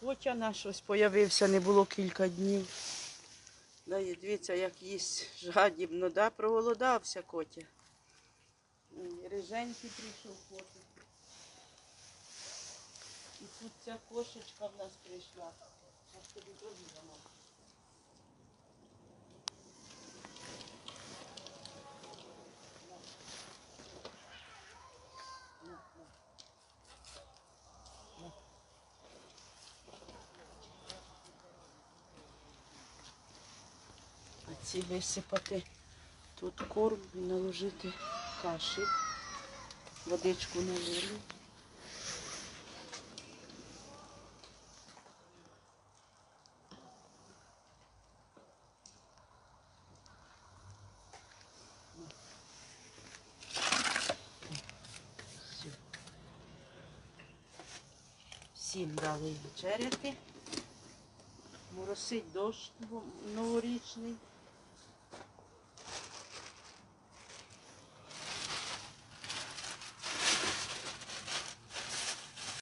Котя наш ось появився, не було кілька днів. Дивіться, як їсть жадібно, да? проголодався котя. Риженький прийшов котик. І тут ця кошечка в нас прийшла. Зараз тобі провідамо. Ці висипати тут корм і наложити каші. Водичку налили. Всім дали вечеряти. Моросить дощ новорічний.